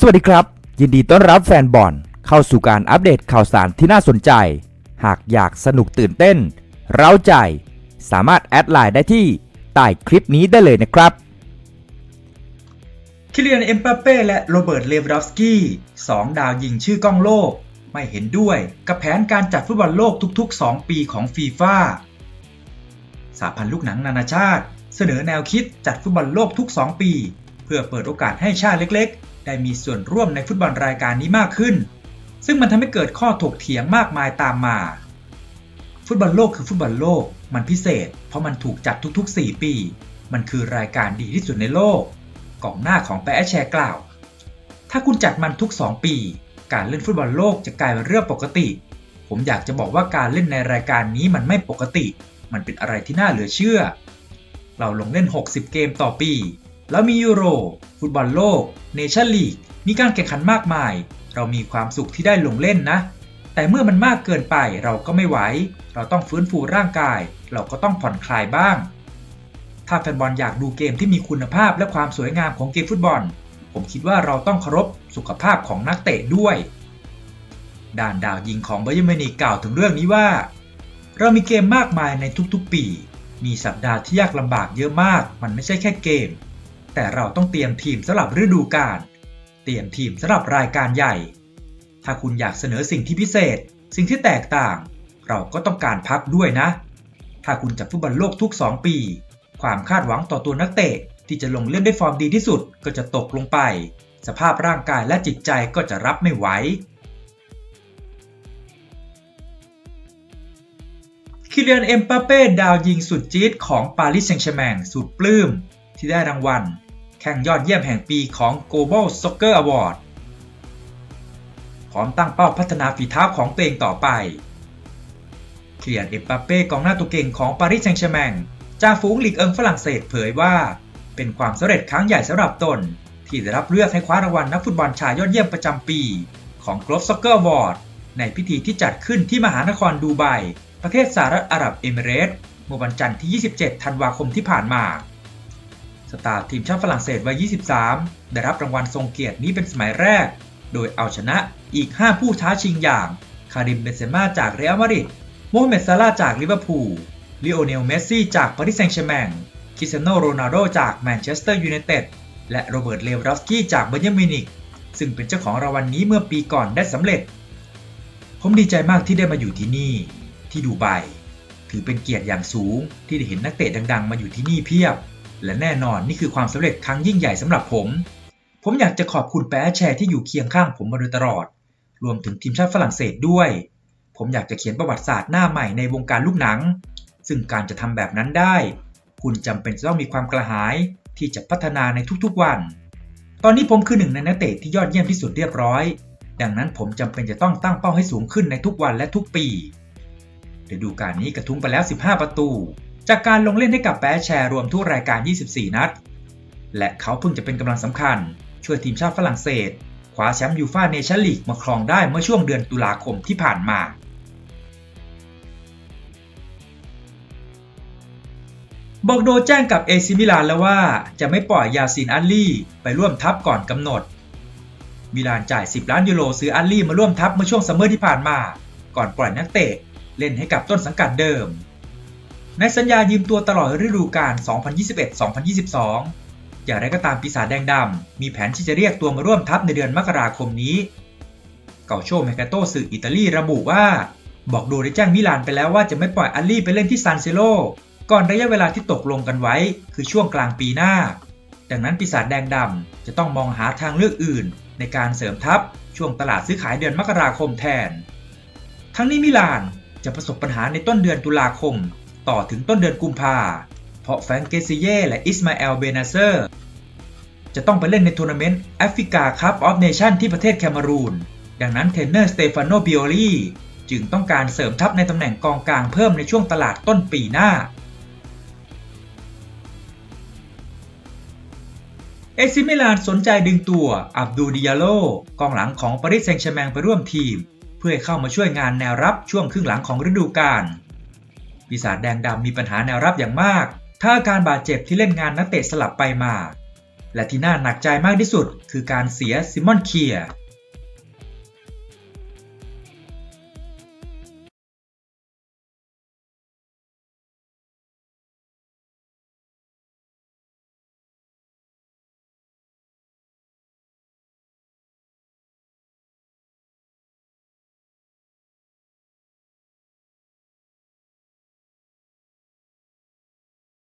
สวัสดีครับ ยินดีต้อนรับแฟนบอลเข้าสู่การอัปเดตข่าวสารที่น่าสนใจ หากอยากสนุกตื่นเต้น เร้าใจ สามารถแอดไลน์ได้ที่ใต้คลิปนี้ได้เลยนะครับ คิเลียนเอ็มปาเป้และโรเบิร์ตเลวดอฟสกี้สองดาวยิงชื่อกล้องโลก ไม่เห็นด้วยกับแผนการจัดฟุตบอลโลกทุก ๆ 2 ปีของฟีฟ่าสาพันธ์ลูกหนังนานาชาติ เสนอแนวคิดจัดฟุตบอลโลกทุก 2 ปี เพื่อเปิดโอกาสให้ชาติเล็ก ได้มีส่วนร่วมในฟุตบอลรายการนี้มากขึ้น ซึ่งมันทำให้เกิดข้อถกเถียงมากมายตามมา ฟุตบอลโลกคือฟุตบอลโลก มันพิเศษ เพราะมันถูกจัดทุกๆ 4 ปี มันคือรายการดีที่สุดในโลกกองหน้าของแปะแชร์กล่าว ถ้าคุณจัดมันทุก 2 ปี การเล่นฟุตบอลโลกจะกลายเป็นเรื่องปกติ ผมอยากจะบอกว่าการเล่นในรายการนี้มันไม่ปกติ มันเป็นอะไรที่น่าเหลือเชื่อ เราลงเล่น 60 เกมต่อปี แล้วมียูโร ฟุตบอลโลก เนชั่นลีก มีการแข่งขันมากมาย เรามีความสุขที่ได้ลงเล่นนะ แต่เมื่อมันมากเกินไปเราก็ไม่ไหว เราต้องฟื้นฟูร่างกาย เราก็ต้องผ่อนคลายบ้าง ถ้าแฟนบอลอยากดูเกมที่มีคุณภาพและความสวยงามของเกมฟุตบอล ผมคิดว่าเราต้องเคารพสุขภาพของนักเตะด้วยด้านดาวยิงของไบยอร์มิวนิกกล่าวถึงเรื่องนี้ว่า เรามีเกมมากมายในทุกๆปี มีสัปดาห์ที่ยากลำบากเยอะมาก มันไม่ใช่แค่เกม แต่เราต้องเตรียมทีมสำหรับฤดูกาล เตรียมทีมสำหรับรายการใหญ่ ถ้าคุณอยากเสนอสิ่งที่พิเศษ สิ่งที่แตกต่าง เราก็ต้องการพักด้วยนะ ถ้าคุณจัดฟุตบอลโลกทุก 2 ปี ความคาดหวังต่อตัวนักเตะที่จะลงเล่นได้ฟอร์มดีที่สุดก็จะตกลงไป สภาพร่างกายและจิตใจก็จะรับไม่ไหว คิเลียนเอ็มปาเป้ดาวยิงสุดจี๊ดของปารีสแซงต์แชร์แมงสุดปลื้มที่ได้รางวัล แข่งยอดเยี่ยมแห่งปีของ Global Soccer Award พร้อมตั้งเป้าพัฒนาฝีเท้าของตัวเองต่อไปคิเลียนเอ็มปาเป้กองหน้าตัวเก่งของปารีสแซงต์แชร์แมงจ่าฝูงลีกเอิงฝรั่งเศสเผยว่า เป็นความสำเร็จครั้งใหญ่สำหรับตน ที่ได้รับเลือกให้คว้ารางวัลนักฟุตบอลชายยอดเยี่ยมประจำปี ของ Global Soccer Award ในพิธีที่จัดขึ้นที่มหานครดูไบประเทศสหรัฐอาหรับเอมิเรตส์เมื่อวันจันทร์ที่ 27 ธันวาคมที่ผ่านมา สตาร์ทีมชาติฝรั่งเศสวัย 23 ได้รับรางวัลทรงเกียรตินี้เป็นสมัยแรก โดยเอาชนะอีก 5 ผู้ท้าชิงอย่าง คาริมเบนเซม่าจากเรอัลมาดริดโมฮัมเหม็ดซาลาจากลิเวอร์พูลลิโอเนลเมสซี่จากปารีสแซงต์แชร์แมงคริสเตียโนโรนัลโดจากแมนเชสเตอร์ยูไนเต็ดและโรเบิร์ตเลวดอฟสกี้จากไบอร์มินิกซึ่งเป็นเจ้าของรางวัลนี้เมื่อปีก่อนได้สำเร็จ ผมดีใจมากที่ได้มาอยู่ที่นี่ ที่ดูไบถือเป็นเกียรติอย่างสูงที่ได้เห็นนักเตะดัง ๆ มาอยู่ที่นี่เพียบ และแน่นอนนี่คือความสำเร็จครั้งยิ่งใหญ่สำหรับผม ผมอยากจะขอบคุณแปะแชร์ที่อยู่เคียงข้างผมมาโดยตลอด รวมถึงทีมชาติฝรั่งเศสด้วย ผมอยากจะเขียนประวัติศาสตร์หน้าใหม่ในวงการลูกหนัง ซึ่งการจะทำแบบนั้นได้ คุณจำเป็นจะต้องมีความกระหายที่จะพัฒนาในทุกๆวัน ตอนนี้ผมคือหนึ่งในนักเตะที่ยอดเยี่ยมที่สุดเรียบร้อย ดังนั้นผมจำเป็นจะต้องตั้งเป้าให้สูงขึ้นในทุกวันและทุกปีฤดูกาลนี้กระทุ้งไปแล้ว 15 ประตู จากการลงเล่นให้กับแปะแชร์รวมทุกรายการ 24 นัด และเขาเพิ่งจะเป็นกำลังสำคัญ ช่วยทีมชาติฝรั่งเศสคว้าแชมป์ยูฟ่าเนชั่นลีกมาครองได้เมื่อช่วงเดือนตุลาคมที่ผ่านมาบอกโดแจ้งกับเอซิมิลานแล้วว่าจะไม่ปล่อยยาซินอัลลี่ไปร่วมทัพก่อนกำหนด มิลานจ่าย 10 ล้านยูโรซื้ออัลลี่มาร่วมทัพเมื่อช่วงซัมเมอร์ที่ผ่านมา ก่อนปล่อยนักเตะเล่นให้กับต้นสังกัดเดิม ในสัญญายืมตัวตลอดฤดูกาล 2021-2022 อย่างไรก็ตามปีศาจแดงดำ มีแผนที่จะเรียกตัวมาร่วมทัพในเดือนมกราคมนี้ เกาโชเมกาโตสื่ออิตาลีระบุว่า บอกโดได้แจ้งมิลานไปแล้วว่าจะไม่ปล่อยอัลลี่ไปเล่นที่ซานเซโล ก่อนระยะเวลาที่ตกลงกันไว้ คือช่วงกลางปีหน้า ดังนั้นปีศาจแดงดำจะต้องมองหาทางเลือกอื่น ในการเสริมทัพช่วงตลาดซื้อขายเดือนมกราคมแทน ทั้งนี้มิลานจะประสบปัญหาในต้นเดือนตุลาคม ต่อถึงต้นเดือนกุมภาเพราะแฟงเกซิเย่และอิสมาเอลเบนาเซอร์ จะต้องไปเล่นในทัวร์นาเมนต์แอฟริกาคัพออฟเนชั่นที่ประเทศแคนารูน ดังนั้นเทรนเนอร์สเตฟานโนบิโอลีจึงต้องการเสริมทัพในตำแหน่งกองกลางเพิ่มในช่วงตลาดต้นปีหน้าเอซิมิลานสนใจดึงตัวอับดูดิยาโลกองหลังของปารีสแซงต์แชร์แมงไปร่วมทีม เพื่อเข้ามาช่วยงานแนวรับช่วงครึ่งหลังของฤดูกาล ปีศาจแดงดำมีปัญหาแนวรับอย่างมาก ถ้าอาการบาดเจ็บที่เล่นงานนักเตะสลับไปมา และที่น่าหนักใจมากที่สุด คือการเสียซิมอนเคียร์